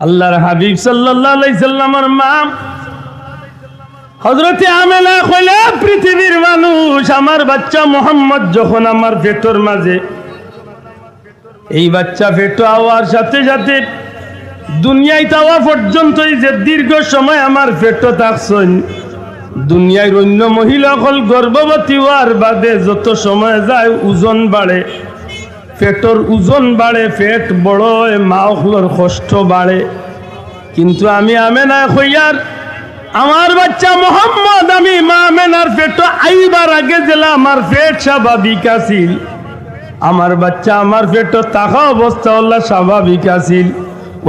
আল্লাহর হাবিব সাল্লামের মা হজরতে আমেনা কইলে পৃথিবীর মানুষ, আমার বাচ্চা মোহাম্মদ যখন আমার পেটর মাঝে, এই বাচ্চা পেটো হওয়ার সাথে সাথে দুনিয়ায় তাওয়া পর্যন্তই যে দীর্ঘ সময় আমার পেটো থাকছেন দুনিয়ায় অন্য মহিলা হল গর্ভবতী হওয়ার বাদে যত সময় যায় ওজন বাড়ে। পেটর ওজন বাড়ে, পেট বড় মা হলর কষ্ট বাড়ে। কিন্তু আমি আমেনা হইয়ার, আমার বাচ্চা মোহাম্মদ, আমি মা আমেনার পেট আইবার আগে জেলা আমার পেট স্বাভাবিক আছিল। আমার বাচ্চা আমার পেট তাকা অবস্থা হল্লা স্বাভাবিক আছিল।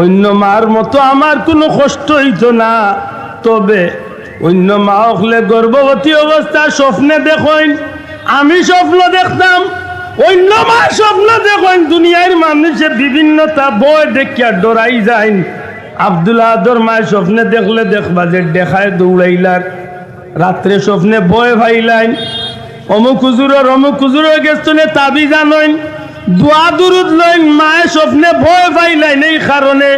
অন্য মার মতো আমার কোনো কষ্ট হইত না। তবে অন্য মা হলে গর্ভবতী অবস্থা স্বপ্নে দেখেন আমি স্বপ্ন দেখতাম অন্য মা স্বপ্ন দেখেন, দুনিয়ার মানুষে বিভিন্নতা বই দেখিয়া ডরাই যায় আব্দুল আদর মায়ের স্বপ্নে দেখলে দেখবা যে দেখায় দৌড়াইলার। রাত্রে স্বপ্নে বয় ভাইলাইন। অমুক হুজুরের অমুক হুজুরের গেস্তনে তাবি জানইন। দোয়া দুরুদ লইন মায়ের স্বপ্নে ভয় পাইলাইন এই কারণে।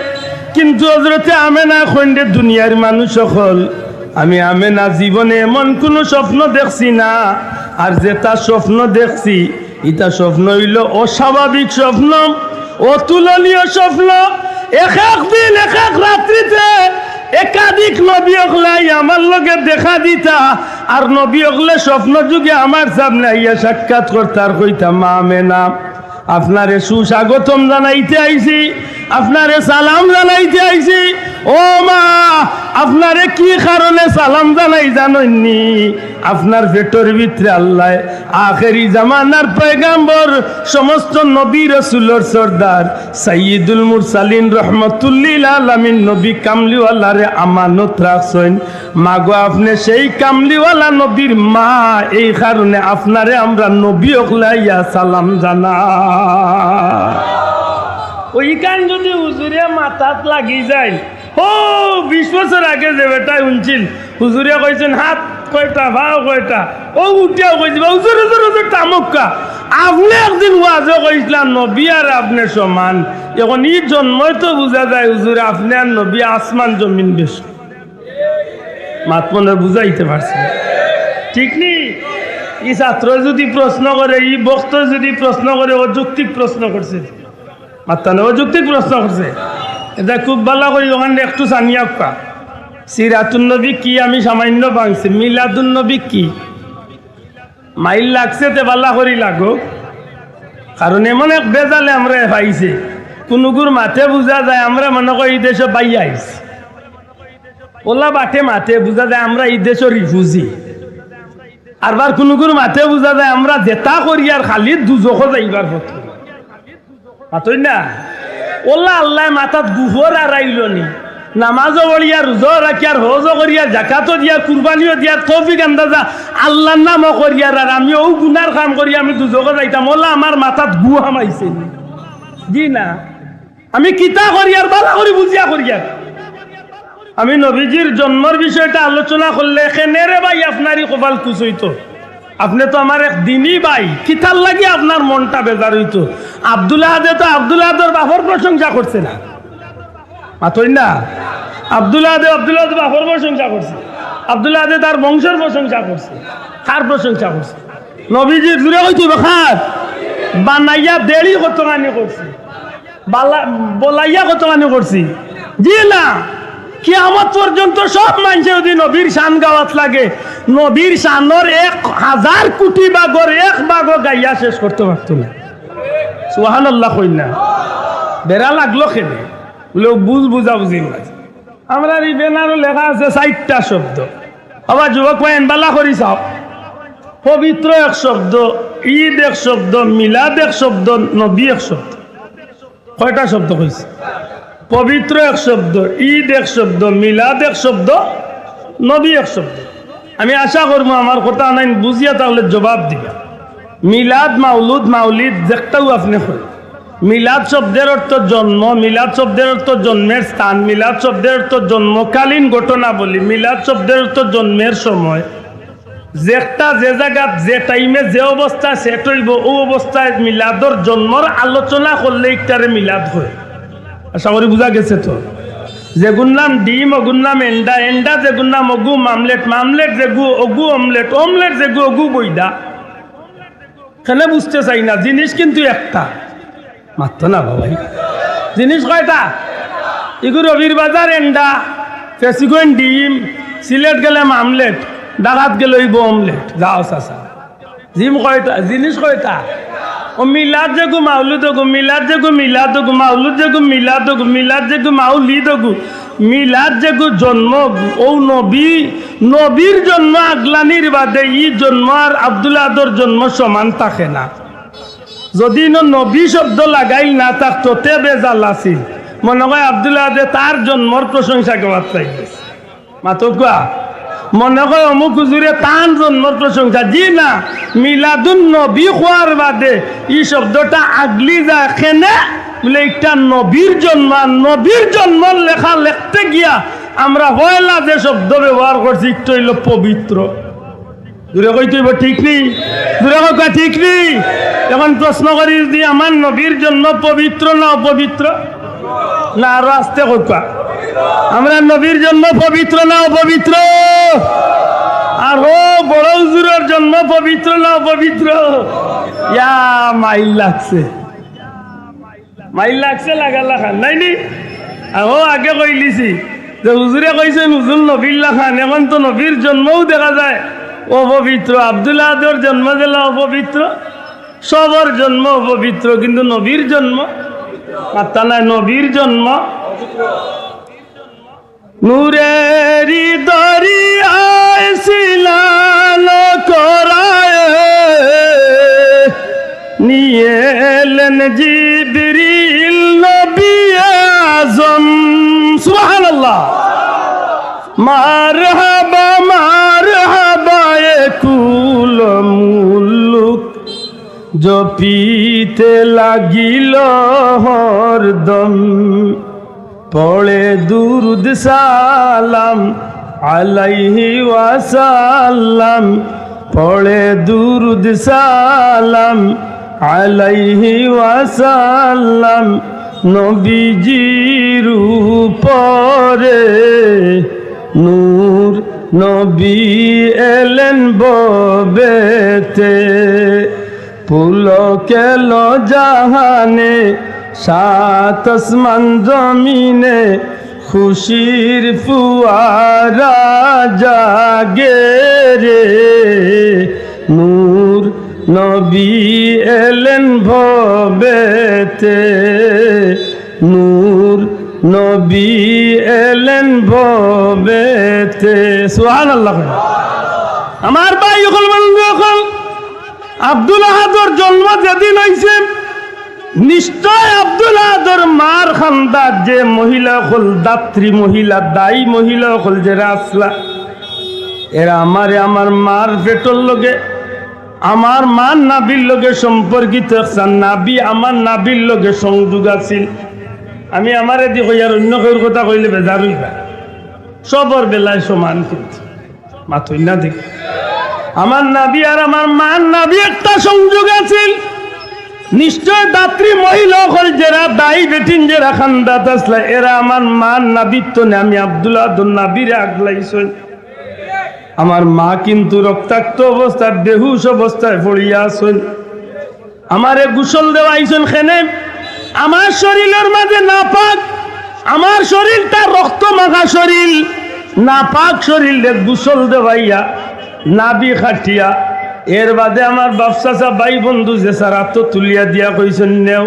কিন্তু হজরতে আমেনা খন্ডে দুনিয়ার মানুষ সকল। আমি আমেনা জীবনে এমন কোনো স্বপ্ন দেখছি না। আর যেটা স্বপ্ন দেখছি ইটা স্বপ্ন হইল, অস্বাভাবিক স্বপ্ন, অতুলনীয় স্বপ্ন। এক এক দিন, এক এক রাত্রিতে একাধিক নবী অগলাই আমার লগে দেখা দিতা, আর নবী অগলে স্বপ্ন যুগে আমার সামনে আইয়া সাক্ষাৎ করতার কইতা মা মেনা আপনারে সুস্বাগতম জানাইতে আইছি, আপনারে সালাম জানাইতে আইছি, ও আপনারে কি কারণে সালাম জানাই জানেননি আপনার পেটর ভিতরে আল্লাহ, আখেরি জামানার পয়গাম্বর, সমস্ত নবী রসুলোর সর্দার সাইয়দুল মুরসালিন রহমতুল্লিল আলামিন, নবী কামলিওয়ালারে আমানত রাখছেন। মাগো, আপনি সেই কামলিওয়ালা নবীর মা, এই কারণে আপনারে আমরা নবী অকলাইয়া সালাম জানা ওইখান যদি হুজুরে মাথাত লাগি যায় ও, বিশ বছর আগে যে বেটা শুনছিল। হুজুরে কইছেন হাত কয়টা, ভাও কয়টা? ও উঠিয়া কইছে হুজুর হুজুর হুজুর তামুকা আপনি একদিন ওয়াজে কইছিলাম নবী আর আপনি সমান। এখন ই জন্মই তো বোঝা যায় হুজুর আপনি আর নবী আসমান, জমিন, বেশ। মাত মনে বুঝাইতে পারছি ঠিক নি? ই ছাত্র যদি প্রশ্ন করে ই বক্ত যদি প্রশ্ন করে অযৌক্তিক প্রশ্ন করছে মাত্তানে অযৌক্তিক প্রশ্ন করছে এটা খুব ভালো করি, ওখানে একটু জানিয়া কা সিরাতুন নবী কি আমি সামান্য ভাঙছি মিলাদুন নবী কি? মাইল লাগছে তে ভালো করি লাগো কারণ এমন এক বেজালে আমরা পাইছে। কোনোগুর মাঠে বুঝা যায়, আমরা মনে করি এই দেশে পাই আইছি। ওলা বাটে মাঠে বুঝা যায়, আমরা এই দেশের রিফুজি আরবার কোনোগুর মাঠে বুঝা যায়, আমরা জেতা করি আর খালি দুজক যাইবার পথে। না? ওলা আল্লাহ মাথাত গুহর আর আইলনি নামাজও বলিয়া রোজও রাখি আর হজও করিয়া জাকাতও দিয়া কুরবানিও দিয়া, তৌফিক আন্দাজা। আল্লাহর নামও করিয়ার আর আমি ও গুনার কাম করি আমি দুজকে যাইতাম। ওলা আমার মাথাত গু হামাইছে জি না। আমি কিতা করিয়ার বালা করি বুঝিয়া করিয়ার আমি নবীজির জন্মর বিষয়টা আলোচনা করলে এখানে রে ভাই আপনারই কপাল হইতো আপনি তো আমার এক দিনই ভাই। কিতার লাগি আপনার মনটা বেজার হইতো? আবদুল্লাহ আদে তো আবদুল্লাহ আদর বাপর প্রশংসা করছে না। মাতই না? আবদুল্লাহ আদে আবদুল্লাহ বাপর প্রশংসা করছে। আবদুল্লাহ আদে তার বংশের প্রশংসা করছে। কার প্রশংসা করছে? নবীজির দূরে হইতো খার বানাইয়া দেরি কতখানি করছে? বালা বলাইয়া কতখানি করছি? জি না। কিয়ামত পর্যন্ত সব মানুষে যদি নবীর শান গাওয়াত লাগে, নবীর শানর এক হাজার কোটি বাগর, এক বাগর গাইয়া শেষ করতে পারত না। সুহান আল্লাহ কই না। বেড়া লাগল খেলে বলে বুঝ বুঝা বুঝি আমরা এই বেনারও লেখা আছে চারটা শব্দ। আবার যুবক মাইন বালা করি চাও। পবিত্র এক শব্দ, ঈদ এক শব্দ, মিলাদ এক শব্দ, নবী এক শব্দ। কয়টা শব্দ কইছে? পবিত্র এক শব্দ, ঈদ এক শব্দ, মিলাদ এক শব্দ, নবী এক শব্দ। আমি আশা করব আমার কথা নাই, বুঝিয়া তাহলে জবাব দিবা। মিলাদ, মাউলুদ, মাউলিদ দেখতেও আপনি হয় মিলাদ শব্দের অর্থ জন্ম, মিলাদ শব্দের অর্থ জন্মের স্থান, মিলাদ শব্দের অর্থ জন্মকালীন ঘটনা বলি মিলাদ শব্দের অর্থ জন্মের সময়। যেটা যে জায়গাত, যে টাইমে যে অবস্থা, সেট হইব, ও অবস্থায় মিলাদর জন্মর আলোচনা করলে একটারে মিলাদ হয়। করি বোঝা গেছে তো। যেগুর নাম ডিম অগুর নাম এন্ডা এন্ডা যেগুর নাম অগু মামলেট মামলেট যেগু অগু অমলেট অমলেট যেগু অগু বইদা খেলে বুঝতে চাই না, জিনিস কিন্তু একটা। মাত্র না বাবাই জিনিস কয়টা? ইগু রবির বাজার, এন্ডা ফেসিগোয়েন ডিম, সিলেট গেলে মামলেট ডাকাত গেলে অমলেট। যাও চাচা। জিম কয়টা? জিনিস কয়টা? ও মিলাদ যেগু মাউলুদ গু মিলাদ যেগু মিলাদ গু মাউলুদ যেগু মিলাদ গু মিলাদ যেগু মাউলিদ গু মিলাদ যেগু জন্ম। ও নবী নবীর জন্ম আগলানির বাদে ই জন্ম আর আব্দুল্লাহর জন্ম সমান থাকে না যদি নবী শব্দ লাগাইল না থাকতো তে বেজাল আছিল মনে হয় আব্দুল্লাহ তার জন্মর প্রশংসা করার চাই মাতো কোয়া মনে হয় অমুক হুজুরে তান জন্মর প্রশংসা। জি না মিলাদুন নবী হওয়ার বাদে ই শব্দটা আগলি যায় খেনে বলে একটা নবীর জন্ম নবীর জন্ম লেখা লিখতে গিয়া আমরা হয়লা যে শব্দ ব্যবহার করছি, একটু হইল পবিত্র। দূরে কই তুই ঠিক নেই? দূরে কই ঠিক নেই? এখন প্রশ্ন করি যদি আমার নবীর জন্য পবিত্র না অপবিত্র? না, আরও আসতে কইবা আমরা নবীর জন্য পবিত্র না অপবিত্র? আর ও বড় হুজুরের জন্য পবিত্র না অপবিত্র? ইয়া মাইল লাগছে। মাইল লাগছে, লাগা লাগা। নাই নি? ও আগে কইলিছি যে হুজুরে কইছেন হুজুর নবীর লাখান, এখন তো নবীর জন্মও দেখা যায়। অপবিত্র আবদুল্লাহর জন্ম দিল অপবিত্র। সবার জন্ম অপবিত্র, কিন্তু নবীর জন্ম মাত্তা নাই, নবীর জন্ম নূরেরি দরিয়ায় শিলাল করায় নিয়ে এলেন জিবরিল নবী আজম। সুবহানাল্লাহ। মারহাবা মারহাবা কুল মুলুক জপিতে লাগিল হরদম। পড়ে দুরুদ সালাম আলাইহি ওয়াসাল্লাম। পড়ে দুরুদ সালাম আলাইহি ওয়াসাল্লাম। নবীজির উপরে নূর নবী এলেন ববেতে। পুলকেল জাহানে সাত আসমান জমিনে খুশির ফুয়ারা জাগে রে। নূর নবী এলেন ভবেতে। নূর নবী এলেন ভবেতে। সুহান আল্লাহ আমার ভাই বন্ধু অকল আব্দুল আহাদর জন্ম যেদিন হয়েছে নিশ্চয় আব্দুল আহাদর মার খান্দার যে মহিলা হল দাত্রী মহিলা, দায়ী মহিলা হল যে রাসলা। এরা আমারে আমার মার পেটর লগে, আমার মার নাবির লগে সম্পর্কিত নাবি, আমার নাবির লগে সংযোগ আছিল। আমি আমার এদি কই আর অন্য কেউর কথা কইলে বেজার হইবা। সবর বেলায় সমান কিন্তু মাথই না দেখ। আমার নাবি আর আমার মার নাবি একটা সংযোগ আছিল। নিশ্চয় দাত্রী মহিলা হল যারা দায়ী বেটিন, যারা খান্দাত আসলা। এরা আমার মার নাবিত্ব নে, আমি আব্দুল্লাহ নাবিরে আগলাইছই। আমার মা কিন্তু রক্তাক্ত অবস্থায়, বেহুশ অবস্থায় পড়িয়া আছেন। আমারে গোসল দেওয়া আইসেন খেনে আমার শরীরের মাঝে না পাক আমার শরীরটা রক্ত মাখা শরীর। না পাক শরীরে গোসল দেওয়াইয়া, নাবি খাটিয়া এর বাদে আমার বাপসা ভাই বন্ধু যে সারা তো তুলিয়া দিয়া কইছেন, নেও,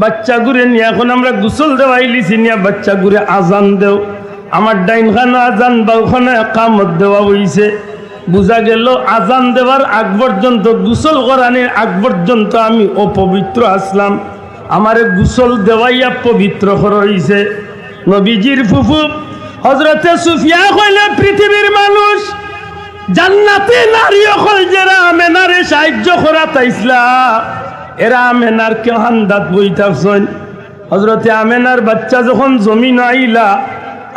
বাচ্চা ঘুরে নিয়ে এখন আমরা গোসল দেওয়াই লিছি নিয়া বাচ্চা ঘুরে আজান দেও। আমার ডাইন খানো আজান বা ওখানে কামত দেওয়া হইছে। বুঝা গেল, আজান দেওয়ার আগ পর্যন্ত, গোসল করানোর আগ পর্যন্ত আমি অপবিত্র আসলাম। আমারে গোসল দেওয়াইয়া পবিত্র হইছে। নবীজির ফুফু হজরতে সুফিয়া কইলে পৃথিবীর মানুষ জান্নাতে নারী অকল যারা আমেনারে সাহায্য করা তাইসলা এরা আমেনার কে হান্দাত বই থাকছেন হজরতে আমেনার বাচ্চা যখন জমিন আইলা,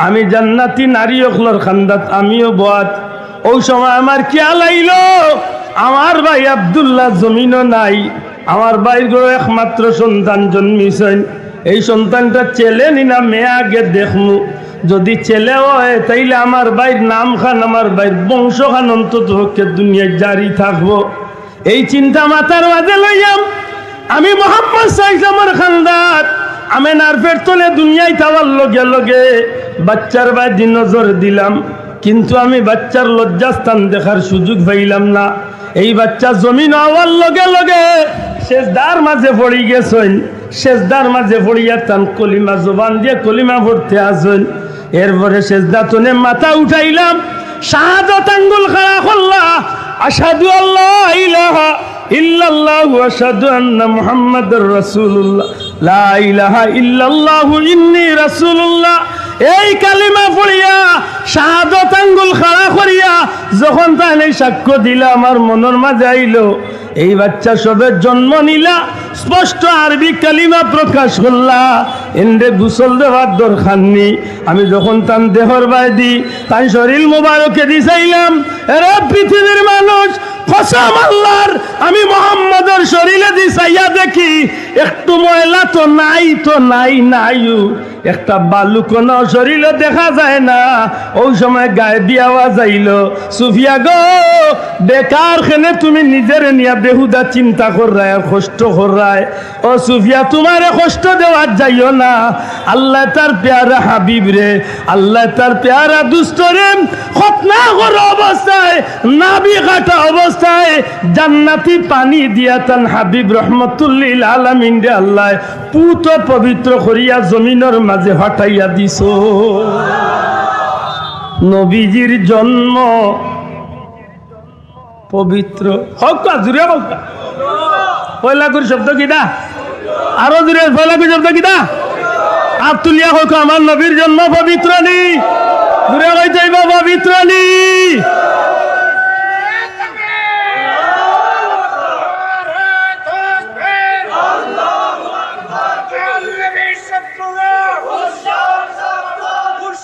আমি জান্নাতি নারী অকলর খান্দাত, আমিও বাদ ওই সময় আমার খেয়াল আইল, আমার ভাই আবদুল্লাহ জমিনও নাই, আমার ভাইয়ের গড়ে একমাত্র সন্তান জন্মিছেন। এই সন্তানটা ছেলে নিনা, মেয়ে আগে দেখমু। যদি ছেলে হয়, তাইলে আমার ভাইয়ের নাম খান আমার ভাইয়ের বংশ খান অন্তত হকে দুনিয়ায় জারি থাকব। এই চিন্তা মাথার মাঝে লইয়াম আমি মোহাম্মদ সাইসলামর খানদার, আমি নারফের তলে দুনিয়ায় থাকার লগে লগে বাচ্চার বাড়ি নজর দিলাম। কিন্তু আমি বাচ্চার লজ্জাস্থান দেখার সুযোগ পাইলাম না। এই বাচ্চা জমিন হওয়ার লগে লগে শেষদার মাঝে পড়ি গেছেন। শেষদার মাঝে পড়িয়া তান কলিমা জবান দিয়ে কলিমা পড়তে আসেন। এরপরে শেষদা তুলে মাথা উঠাইলাম। শাহাদত আঙ্গুল খাড়া করলা। আসাদু আল্লাহ ইলাহা ইল্লাল্লাহু আসাদু আন্না মুহাম্মাদুর ইলাহা ইল্লাল্লাহু এই কালিমা পড়িয়া, শাহাদত আঙ্গুল খাড়া করিয়া যখন তাহলে সাক্ষ্য দিলা, আমার মনের মাঝে আইলো, এই বাচ্চা সবে জন্ম নিলা, স্পষ্ট আরবি কালিমা প্রকাশ করলা। এন্ডে গুসল দেওয়ার দরকার আমি যখন তান দেহর বাইদি তাই শরীর মোবারকে দিছাইলাম এরা পৃথিবীর মানুষ, কসম আল্লাহর, আমি মোহাম্মদের শরীরে দিছাইয়া দেখি, একটু ময়লা তো নাই তো নাই, নাইও। একটা বালু কোন শরীরে দেখা যায় না। ওই সময় গায়ে দিয়াওয়া যাইল সুফিয়া গো, বেকার খেনে তুমি নিজের নিয়া বেহুদা চিন্তা কররায় আর কষ্ট কররায় ও সুফিয়া, তোমারে কষ্ট দেওয়ার যাইও না। আল্লাহ তার পেয়ারা হাবিব রে, আল্লাহ তার পেয়ারা দুষ্ট রে। খতনা কর অবস্থায় নাবি কাটা অবস্থায়। জান্নাতি পানি দিয়া তান হাবিব রহমতুল্লিল আলামিন রে আল্লাহ পুত পবিত্র করিয়া জমিনের মাঝে হটাইয়া দিছ। নবীজির জন্ম পবিত্র। হোক জুড়ে হোক পয়লা করে শব্দ কিটা আরও জুড়ে, পয়লা করে শব্দ কিটা আর তুলিয়া হোক আমার নবীর জন্ম পবিত্র নি। দূরে হয়ে যাইব পবিত্র নি আর নাই।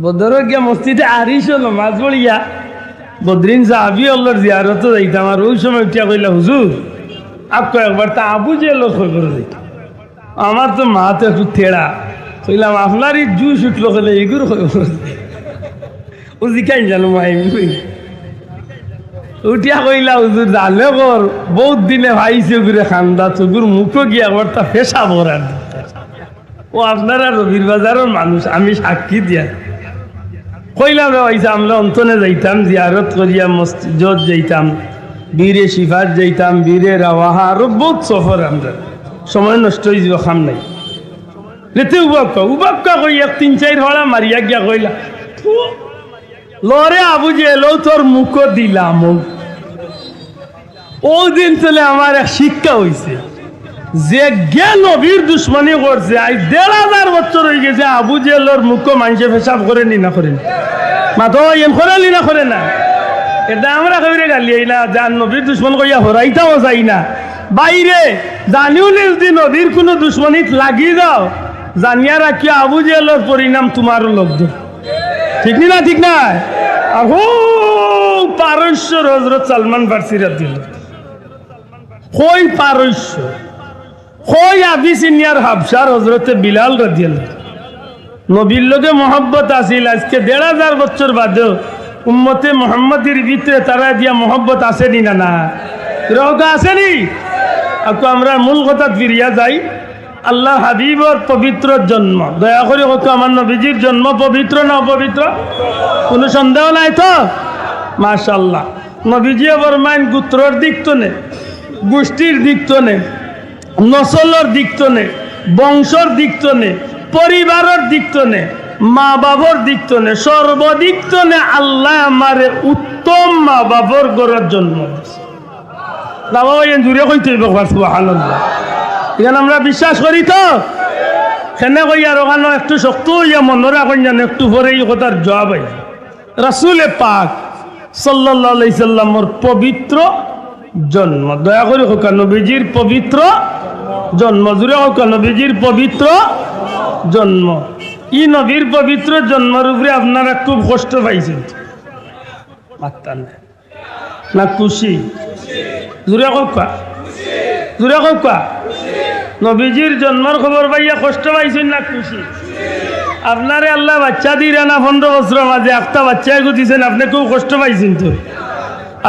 বদর গিয়া মসজিদে আরিস হলো মাছ বড়িয়া। বদরিন সাহাবি অল্লর জিয়ারত যাইতাম আর ওই সময় উঠিয়া কইলা, হুজুর আপ কয়েকবার তা আবু যে লোক করে দিত আমার তো মা তো একটু তেড়া কইলাম আপনারই জুস উঠল কলে এগুলো ও জিকাই জানো মাই উঠিয়া কইলা, হুজুর, জানে কর বহুত দিনে ভাইছে ঘুরে খান্দা চকুর মুখও গিয়া একবার তা ফেসা ভরার ও আপনারা রবির বাজারের মানুষ, আমি সাক্ষী দিয়া। কইলাম আমরা অন্তনে যাইতাম, জিয়ারত করিয়া মসজিদ যাইতাম, বীরে শিফাত যাইতাম, বীরে রাওয়াহা, আরও বহুত সফর আমরা। সময় নষ্ট হয়ে যাব খাম নাই। রেতে উবাক্কা উবাক্কা কই, এক তিন চার হলা মারিয়া গিয়া কইলা লরে আবু যে এলো তোর মুখ দিলাম ও। দিন চলে আমার এক শিক্ষা হইছে। যে গে নবীর দুশ্মনী করছে আই দেড় হাজার বছর হয়ে গেছে, আবু জেলর মুখ মানুষে পেশাব করে নি না করেন। মাতো এম করে নি না করে না। এটা আমরা কইরে গালি আইলা যার নবীর দুশ্মন কইয়া হরাইতাও যাই না। বাইরে, জানিও নি যদি নবীর কোনো দুশ্মনীত লাগি যাও, জানিয়া রাখি আবু জেলর পরিণাম তোমারও লোক ঠিক নি না, ঠিক না? আর হো পারস্য হজরত সালমান ফার্সিরা দিল কই পারস্য? কই আবিসিনিয়ার হাবসার হজরতে বিলাল রাজিয়াল নবীর লোকে মহব্বত আসিল আজকে দেড় হাজার বছর বাদেও উম্মতে মোহাম্মদের ভিতরে তারা দিয়া মহব্বত আসেনি না না? রোগা আসেনি? আকু আমরা মূল কথা ফিরিয়া যাই। আল্লাহ হাবিবর পবিত্র জন্ম। দয়া করে হোক আমার নবীজির জন্ম পবিত্র না অপবিত্র? কোনো সন্দেহ নাই তো? মাশাল্লাহ নবীজি আবার মাইন গুত্রর দিক তো নে, গোষ্ঠীর দিক তো নে। নসলের দিক তো নে বংশর দিক তো নে পরিবারের দিক তো নে মা বাবর দিক তো নে সর্বদিক তো নে আল্লাহ আমারে উত্তম মা বাবর গড়ার জন্ম দিছে বাবা ভাই জুড়ে কইতে সুবহানাল্লাহ। এখানে আমরা বিশ্বাস করি তো? সেনে কই আর ওখানে একটু শক্ত হইয়া মনে রাখেন যেন একটু পরে এই কথার জবাব আই রাসুলে পাক সাল্লাহ সাল্লামর পবিত্র জন্ম। দয়া করে হোক নবীজির পবিত্র জন্ম জুড়ে হোক, নবীজির পবিত্র জন্ম। ই নবীর পবিত্র জন্মের উপরে আপনারা খুব কষ্ট পাইছেন। না খুশি। জুড়ে কোকা জুড়ে কোকা নবীজির জন্মের খবর পাইয়া কষ্ট পাইছেন না খুশি? আপনারে আল্লাহ বাচ্চা দিয়ে না পনেরো বছরের মাঝে একটা বাচ্চা গুছিছেন আপনি খুব কষ্ট পাইছেন তো।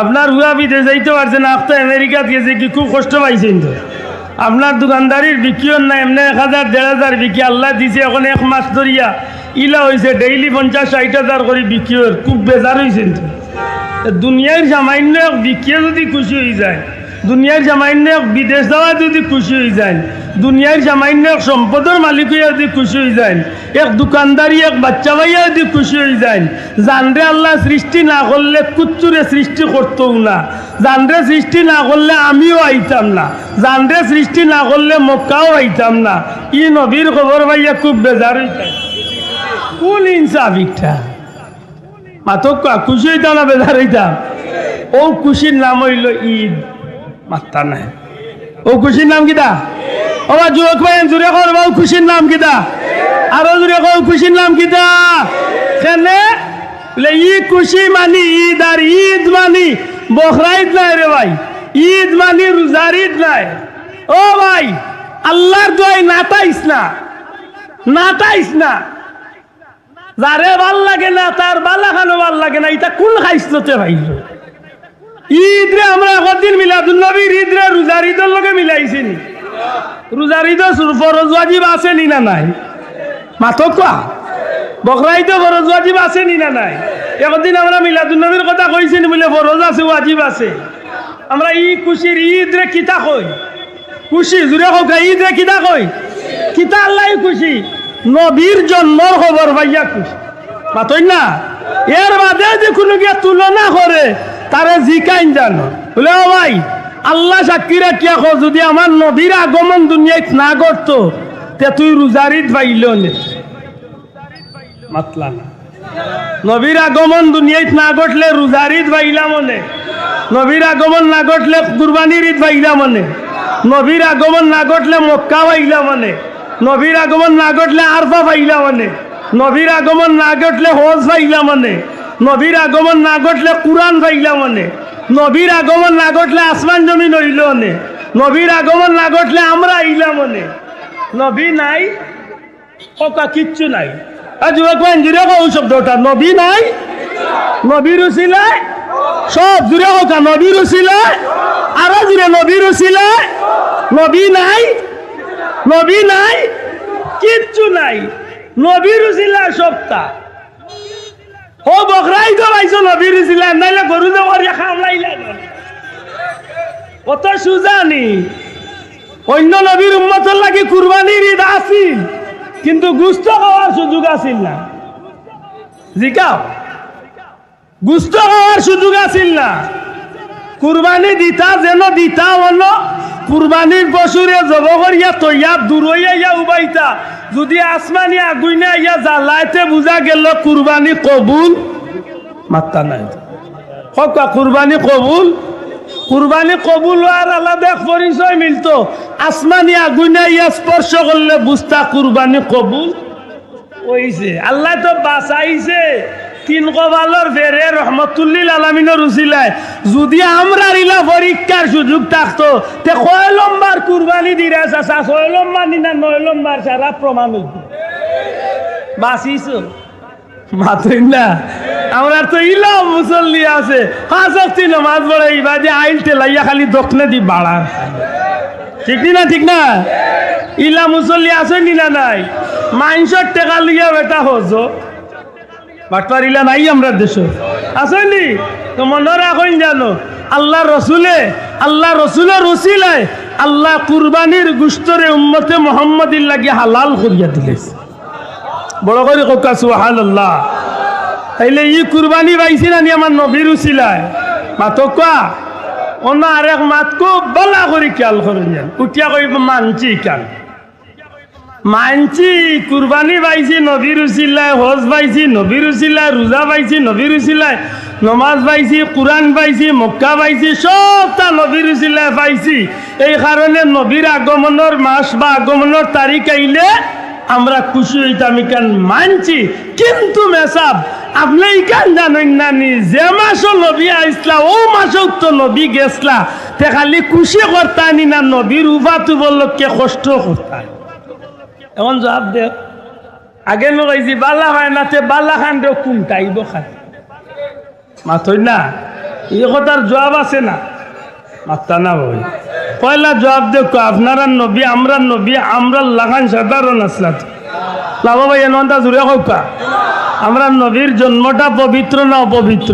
আপনার হুয়া বিদেশ যাইতে পারছেন একটা আমেরিকাত গেছে কি খুব কষ্ট পাইছেন তো। আপনার দোকানদারির বিক্রিও না, এমনি এক হাজার, দেড় হাজার বিক্রি। আল্লাহ দিছে, এখন এক মাস ধরিয়া ইলা হয়েছে ডেইলি পঞ্চাশ, ষাট হাজার করে বিক্রিওর খুব বেজার হয়েছেন দুনিয়ার সামান্য বিক্রিয়ে যদি খুশি হয়ে যায়, দুনিয়ার সামান্য বিদেশ যাওয়া যদি খুশি হয়ে যায় দুনিয়ার সামান্য এক সম্পদের মালিক হইয়া যদি খুশি হয়ে যায় এক দোকানদারি, এক বাচ্চা ভাইয়া যদি খুশি হয়ে যায় জানরে আল্লাহ সৃষ্টি না করলে কুচ্চুরে সৃষ্টি করতেও না। জানরে সৃষ্টি না করলে আমিও আইতাম না। জানরে সৃষ্টি না করলে মক্কাও আইতাম না। ই নবীর খবর ভাইয়া খুব বেজার হইতাম কোন ইনসাফ ইটা? মাতক খুশি হইতাম না বেজার হইতাম ও খুশির নাম হইল ঈদ। মাত্তা নাই। ও খুশির নাম কিতা? বা যুবক ভাই জুড়ে করবা ও খুশির নাম কিতা? আরও জুড়ে কও খুশির নাম কিতা? কেনে? বলে ই খুশি মানি, ঈদ আর ঈদ মানি বখরা ঈদ নাই রে ভাই। ঈদ মানি রোজার ঈদ নাই। ও ভাই, আল্লাহর দোয়াই নাতাইস না। নাতাইস না। যারে ভালো লাগে না, তার বালা খানো ভালো লাগে না, এটা কোন খাইছলতে ভাইল ঈদ রে আমরা একদিন মিলাদুল নবীর ঈদ রে রোজার ঈদের লগে মিলাইছি নি। রোজার ঈদ ফরজ ওয়াজিব আছে নি না নাই? মাথক কোয়া বকরা ঈদ ফরজ ওয়াজিব আছে নি না নাই? একদিন আমরা মিলাদুল নবীর কথা কইছি বলে ফরজ আছে ওয়াজিব আছে। আমরা ই খুশির ঈদ রে কিতা কই? খুশি জুড়ে হোক ঈদ রে কিতা কই? কিতা আল্লাহ খুশি নবীর জন্মর খবর ভাইয়া খুশি মাতই না? এর বাদে যে কোনো গিয়ে তুলনা করে, তারে জিকাইন জানো। বলে ও ভাই আল্লাহ সাক্ষীরা কো যদি আমার নবীর আগমন দুনিয়ায় না করতো তে তুই রোজারিত পাইল মাতলা না। নবীর আগমন দুনিয়ায় না ঘটলে রোজারিত পাইলাম মনে? নবীর আগমন না ঘটলে কুরবানির ঈদ পাইলাম মনে? নবীর আগমন না ঘটলে মক্কা পাইলাম মনে? নবীর আগমন না ঘটলে আরফা পাইলাম মনে? নবীর আগমন না ঘটলে হজ পাইলাম মনে? নবীর আগমন না ঘটলে কোরআন পাইলাম মনে? নবীর আগমন না ঘটলে আসমান জমিন হইল মনে নবীর আগমন না ঘটলে আমরা আইলাম মনে নবী নাই ওকা কিচ্ছু নাই। আর যুবক ভাই, জুড়ে কো শব্দটা, নবী নাই নবীর উসিলায় সব জুড়ে হোকা নবীর উসিলায় আরও জুড়ে নবীর উসিলায় নবী নাই নবী নাই, কিচ্ছু নাই। নবীর উসিলায় সবটা। ও বকরাই তো পাইছো নবীর উসিলায় নাইলে গরু যে দেওয়ার খামলাইলা কত সুজানি? অন্য নবীর উম্মতের লাগি কুরবানির ঈদ আসিল কিন্তু গুস্ত খাওয়ার সুযোগ আসিল না। জিকাও। গুস্ত খাওয়ার সুযোগ আসিল না। কুরবানি দিতা যেন দিতা অন্য কুরবানির পশুরে জব করিয়া তৈয়া দূরইয়া ইয়া উবাইতা। যদি আসমানি আগুইনে ইয়া জ্বালাইতে বুঝা গেল, কুরবানি কবুল মাত্তা নাই। হকা কুরবানি কবুল? কুরবানি কবুল হওয়ার আলাদা পরিচয় মিলতো। আসমানি আগুনে ইয়া স্পর্শ করলে বুঝতা কুরবানি কবুল ওইছে আল্লাহ তো বাঁচাইছে। তিন কবালর ফেরে রহমতুল্লিল আলমিনের উচিলায়। যদি আমরা রিলা পরীক্ষার সুযোগ থাকতো, তে কয় লম্বার কুরবানি দিরা চাষা ছয় লম্বার নিনা নয় লম্বার সারা প্রমাণ হইত। বাঁচিস মাতই না। আমরা তো ইলাম মুসল্লি আছে। হাসি নমাজ পড়ে ইবা যে আইল টেলাইয়া খালি দক্ষিণে দি বাড়া। ঠিক না ঠিক না? ইলা মুসল্লি আছে নি না নাই? মাইনসর টেকা লিয়া বেটা হজ। বাটপার ইলা নাই আমরা দেশ। আসেনি তো মনে রাখুন জানো আল্লাহ রসুলে, আল্লাহ রসুলের রসিলায় আল্লাহ কুরবানির গুস্তরে উম্মতে মোহাম্মদির লাগি হালাল করিয়া দিলে বড় করে কোকা সুহান আল্লাহ তাইলে ই কুরবানি পাইছি না আমার নবীর উচিলায় মাতকা অন্য আরেক মাতকো বলা করে খেয়াল করেন উঠিয়া কই মানছি কাল মানছি, কুরবানি পাইছি নবীর উচিল্লায় হজ পাইছি নবীর উচিল্লায় রোজা পাইছি নবীর উচিল্লায় নমাজ পাইছি কোরআন পাইছি, মক্কা পাইছি সবটা নবীর উচিল্লায় পাইছি। এই কারণে নবীর আগমনের মাস বা আগমনের তারিখ আইলে আমরা খুশি হইতাম ইকান মানছি? কিন্তু মেসাব, আপনি ইকান জানেন না নি? যে মাসও নবী আইসলা ও মাসও তো নবী গেছলা। তে খালি খুশি করতানি না, নবীর উবাতু বলকে কষ্ট করতানি। এমন জবাব দে। আগে নগাইছি বাল্লা হয় না, তে বাল্লা খান দে কুমটাইব খান? মাথই না? এই কথার জবাব আছে না? মাত্তা না বই পয়লা জবাব দেখো আপনারা নবী আমরা নবী আমরা লাগান সাধারণ আসলা লাভা ভাই এনটা জুড়ে হোকা আমরা নবীর জন্মটা পবিত্র না অপবিত্র?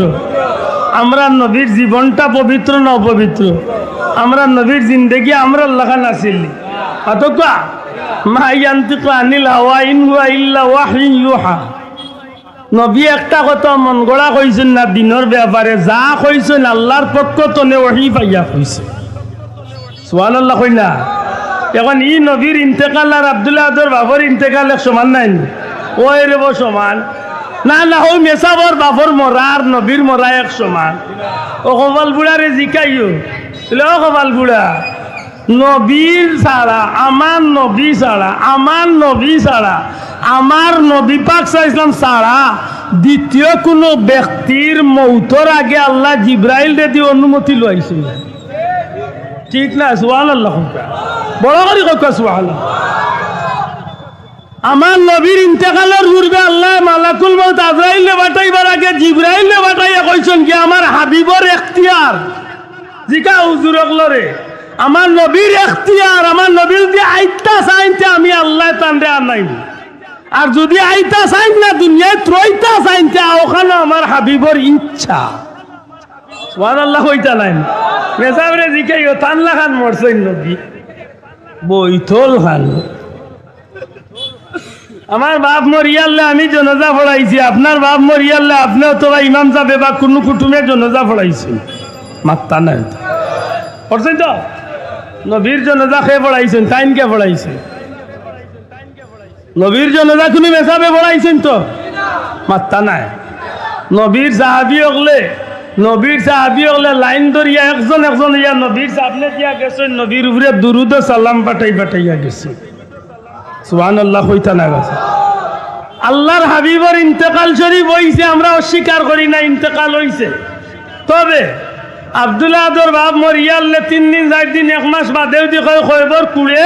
আমরা নবীর জীবনটা পবিত্র না অপবিত্র? আমরা নবীর জিন্দগি আমরা লাগান আসিলি। অতকা মা ইয়ান্তিকু আনিল হাওয়া ইন হুয়া ইল্লা ওয়াহয়ুন ইউহা। নবী একটা কথা মন গড়া কইছেন না দিনের ব্যাপারে যা কইছেন আল্লাহর পক্ষ তনে ওহি পাইয়া কইছে। সোহান আল্লাহ কই না? এখন ই নবীর ইন্তেকাল আর আবদুল্লাহ আদর বাবর ইন্তেকাল এক সমান নাই ও রেব সমান। না না ওই মেসাবর বাবর মরা আর নবীর মরা এক সমান। ও কপাল বুড়ারে জিকাইও। ও কপাল বুড়া। নবীর ছাড়া, আমার নবী ছাড়া, আমার নবী ছাড়া, আমার নবী পাক ইসলাম ছাড়া দ্বিতীয় কোনো ব্যক্তির মৌতর আগে আল্লাহ জিব্রাইল রেদি অনুমতি লইছিল ঠিক না? সুহান আল্লাহ বড় করে কা সুহান আমার নবীর ইন্তেকালের পূর্বে আল্লাহ মালাকুল মত আজরাইলে বাটাইবার আগে জিব্রাইলে বাটাইয়া কইছেন কি, আমার হাবিবর এখতিয়ার। জিকা হুজুরক লরে আমার নবীর এখতিয়ার, আমার নবীর যদি আইতা চাইতে আমি আল্লাহ তান্ডে আর নাই আর যদি আইতা চাইন না, দুনিয়ায় ত্রইতা চাইতে ওখানে আমার হাবিবর ইচ্ছা। আল্লাহ হইতা নাই মেসাবরে জিকাই, ও তানলা খান মরছেন নবী। বইথল খান। আমার বাপ মরিয়াল্লে আমি জনজা পড়াইছি আপনার বাপ মরিয়াল্লে আপনি অথবা ইমাম সাহেব বা কোনো কুটুমে জনজা পড়াইছেন মাত্তা নাই। পড়ছেন তো? নবীর জনজা খেয়ে পড়াইছেন টাইমকে পড়াইছেন? নবীর জনজা কোনো মেসাবে পড়াইছেন তো? মাত্তা নাই। নবীর সাহাবি হলে, নবীর সাহাবি হলে লাইন ধরিয়া একজন একজন ইয়া নবীর সামনে দিয়া গেছেন, নবীর উপরে দুরুদ সালাম পাঠাই পাঠাইয়া গেছে সুহান আল্লাহ হইতা না গেছে আল্লাহর হাবিবর ইন্তেকাল শরীফ হইছে, আমরা অস্বীকার করি না, ইন্তেকাল হইছে। তবে আবদুল্লাহ আদর বাপ মরিয়াল্লে তিন দিন, চার দিন, এক মাস বাদেও দি কয় খয়বর কুড়ে,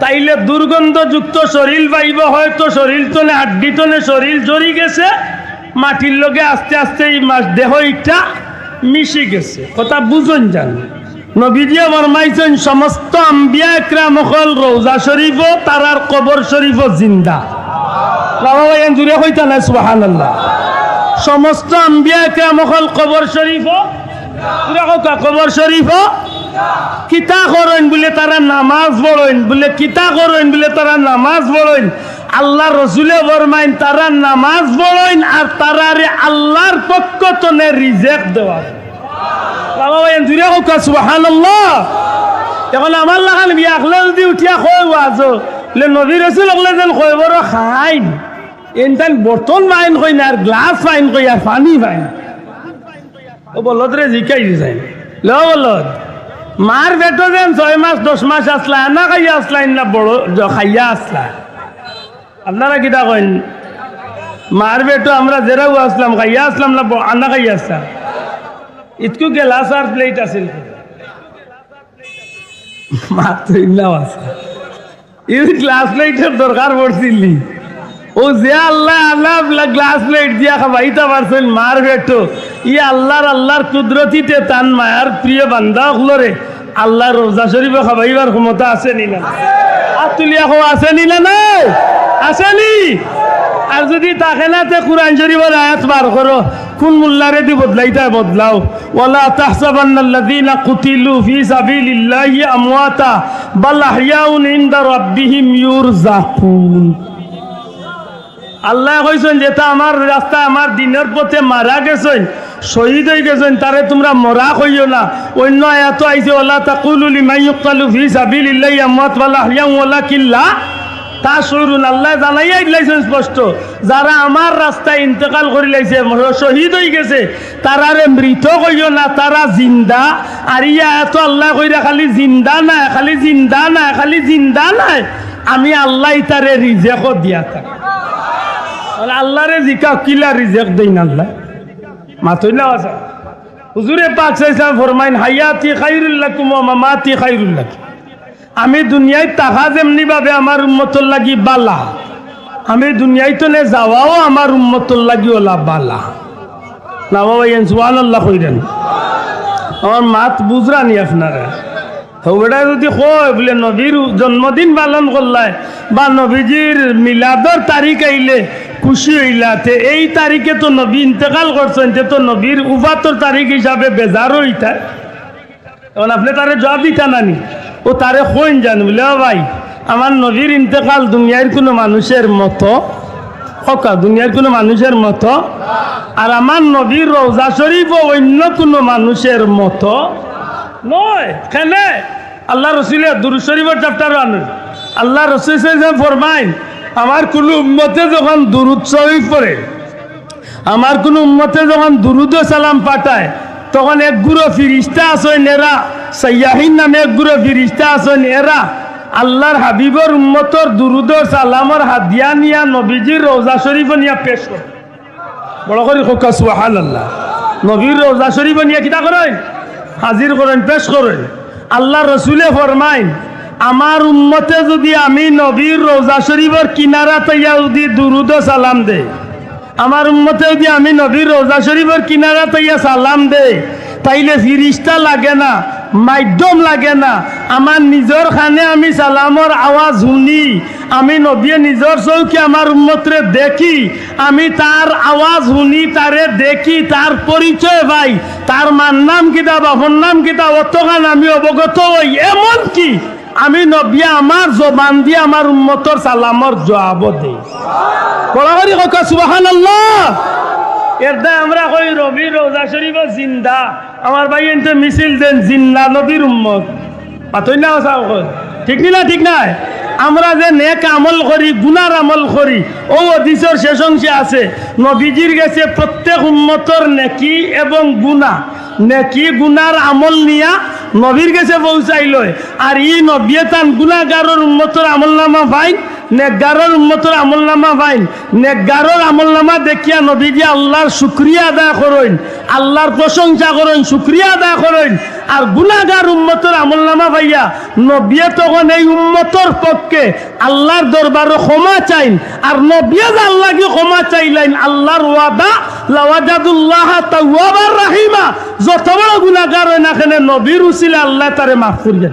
তাইলে দুর্গন্ধযুক্ত শরীর পাইব, হয়তো শরীর তনে হাড্ডি তনে শরীর জড়ি গেছে মাটির লগে আস্তে আস্তে এই মাস দেহ ইটা মিশি গেছে। কথা বুঝন জান। নবীজিয়ে ফরমাইছেন, সমস্ত আম্বিয়া একরাম অকল রৌজা শরীফও তারার কবর শরীফও জিন্দা। বাবা ভাই জুড়ে হইতা না সমস্ত আম্বিয়া একরাম অকল কবর কথা কবর শরীফও কিতা করেন বলে তারা নামাজ পড়েন, বলে কিতা করেন বলে তারা নামাজ পড়েন। আল্লাহ রসুলে বরমাইন, তারা নামাজ পড়েন আর তারারে আল্লাহর পক্ষ তনে রিজেক্ট দেওয়া বাবা ভাই জুড়ে হোক সুবাহান এখন আমার লাগান বিয়া আখলে যদি উঠিয়া কই ওয়াজ লে নবী রসুল অকলে যেন কই বড় খাইন। এনটান বর্তন ফাইন কই না আর গ্লাস ফাইন কই আর পানি ফাইন ও বলদ রে জিকাই দিছে ল বলদ মার বেটো যেন ছয় মাস, দশ মাস আসলা, না খাইয়া আসলাইন না বড় খাইয়া আসলা। আপনারা কিটা কইন? মার বেটো, আমরা জেরাও আসলাম, খাইয়া আসলাম, না আনা খাইয়া আসলাম। ইতকু গেলাস আর প্লেট আছিল মাত্র ইল্লাও আছে। এই গ্লাস প্লেটের দরকার পড়ছিলি। ও যে আল্লাহ আল্লাহ গ্লাস প্লেট দিয়া খাবাইতে পারছেন, মার বেটো। ই আল্লাহর আল্লাহর কুদরতিতে তান মায়ার প্রিয় বান্দা হলরে আল্লাহর রোজা শরীফে খাবাইবার ক্ষমতা আছে নি না? আর তুলিয়া খো আছে নি না নাই? আসেনি আর যদি তাকে না তে কোরআন শরীফের আয়াত বার করো, কোন মুল্লারে দি বদলাইতা বদলাও। ওয়ালা তাহসাবান্নাল্লাযীনা কুতিলু ফি সাবিলিল্লাহি আমওয়াতা, বাল আহইয়াউন ইনদা রাব্বিহিম ইউরজাকুন আল্লাহ কইছেন যেটা আমার রাস্তা আমার দিনের পথে মারা গেছেন, শহীদ হয়ে গেছেন, তারে তোমরা মরা কইও না। অন্য আয়াত আইছে ওলা তাকুলু লিমান ইউকালু ফি সাবিলিল্লাহি আমওয়াত ওয়ালা আহইয়াউন ওয়ালাকিল্লা তা শুরুন আল্লাহ জানাইয়া দিলাইছেন স্পষ্ট, যারা আমার রাস্তায় ইন্তেকাল করে লাইছে, শহীদ হয়ে গেছে, তারারে মৃত কইও না, তারা জিন্দা। আর ইয়া এত আল্লাহ কইরা, খালি জিন্দা নাই, খালি জিন্দা নাই, খালি জিন্দা নাই, আমি আল্লাহ তারে রিজেকও দিয়া থাকি। আল্লাহরে জিকা, কিলা রিজেক দেই না আল্লাহ? মাথইলা আছে। হুজুরে পাক সাইসা ফরমাইন, হায়াতি খাইরুল লাকুম ওয়া মামাতি খাইরুল লাকুম আমি দুনিয়ায় তাহা যেমনি ভাবে আমার উম্মতর লাগি বালা, আমি দুনিয়ায় তো নে যাওয়াও আমার উম্মতর লাগি ওলা বালা। না বাবা, ইয়েন সুবহান আল্লাহ কইরেন। আমার মাত বুঝরানি আপনারা। হবেটা যদি কয়, বলে নবীর জন্মদিন পালন করলাই বা নবীজির মিলাদর তারিখ আইলে খুশি হইলাতে এই তারিখে তো নবী ইন্তেকাল করছেন তে তো নবীর উফাতর তারিখ হিসাবে বেজারও হইতা এখন আপনি তারে জবাব দিতা নানি ও তারে কইন জান? বলে "ও ভাই আমার নবীর ইন্তেকাল দুনিয়ার কোনো মানুষের মতো। হকা দুনিয়ার কোনো মানুষের মতো। আর আমার নবীর রোজা শরীফ অন্য কোনো মানুষের মতো। নয়, কেনে? আল্লাহ রসুলের দুরু শরীফের চ্যাপ্টার আনুন আল্লাহ রসুল ফরমাইন আমার কোনো উম্মতে যখন দুরুদ শরীফ পড়ে, আমার কোনো উম্মতে যখন দুরুদ সালাম পাঠায়, তখন এক গুরু ফিরিস্তা আসেন এরা সৈয়াহিন নামে এক গুরু ফিরিস্তা আসেন এরা আল্লাহর হাবিবর উম্মতর দুরুদ সালামর হাদিয়া নিয়া নবীজির রোজা শরীফ নিয়া পেশ করে। বড় করে খোকা সুহান আল্লাহ নবীর রোজা শরীফ নিয়ে কিতা করেন? হাজির করেন, পেশ করেন। আল্লাহ রসুলে ফরমাইন আমার উম্মতে যদি আমি নবীর রোজা শরীফের কিনারা তৈয়া যদি দুরুদ সালাম দে, আমার উম্মতে যদি আমি নবীর রোজা শরীফের কিনারা তৈয়া সালাম দে, তাইলে ফিরিস্তা লাগে না। মাধ্যম লাগে না। আমার নিজর খানে আমি সালামর আওয়াজ শুনি, আমি নবীয়ে নিজর চৌকি আমার উন্মতরে দেখি, আমি তার আওয়াজ শুনি তারে দেখি তার পরিচয় ভাই তার মার নাম কিতা বাপর নাম কিতা অতখান আমি অবগত হই এমন কি? আমি নবিয়া আমার জবান দিয়ে আমার উন্মতর সালামর জবাব দিই বড়াবাড়ি কথা সুবাহান আল্লাহ এরদা আমরা কই রবি রোজা শরীফ জিন্দা। আমার ভাই এনতে মিছিল দেন জিন্দা নবীর উম্মত। পাতই না কই? ঠিক নি না, ঠিক নাই? আমরা যে নেক আমল করি, গুনার আমল করি, ও অদিসর শেষ অংশে আছে। নবীজির গেছে প্রত্যেক উম্মতর নেকি এবং গুনা নেকি, গুনার আমল নিয়া নবীর কাছে পৌঁছাই লয় আর ই নবিয়ে তান গুনাগারর উম্মতর আমল নামা ফাইন নেকগারর উম্মতর আমল নামা ফাইন নেকগারর আমল নামা দেখিয়া নবীজি আল্লাহর শুক্রিয়া আদায় করেন। আল্লাহর প্রশংসা করেন, শুক্রিয়া আদায় করেন। আর গুনাগার উম্মতর আমল নামা ভাইয়া নবিয়ে তখন এই উম্মতর পক্ষে আল্লাহর দরবারে ক্ষমা চাইন। আর নবিয়ে আল্লাহকে ক্ষমা চাইলেন, আল্লাহর ওয়াদা, লাওয়াজাদুল্লাহ তাওয়াবার রাহিমা। যত বড় গুনাহগার হয় না কেন, নবীর উসিলে আল্লাহ তারে মাফ করিয়া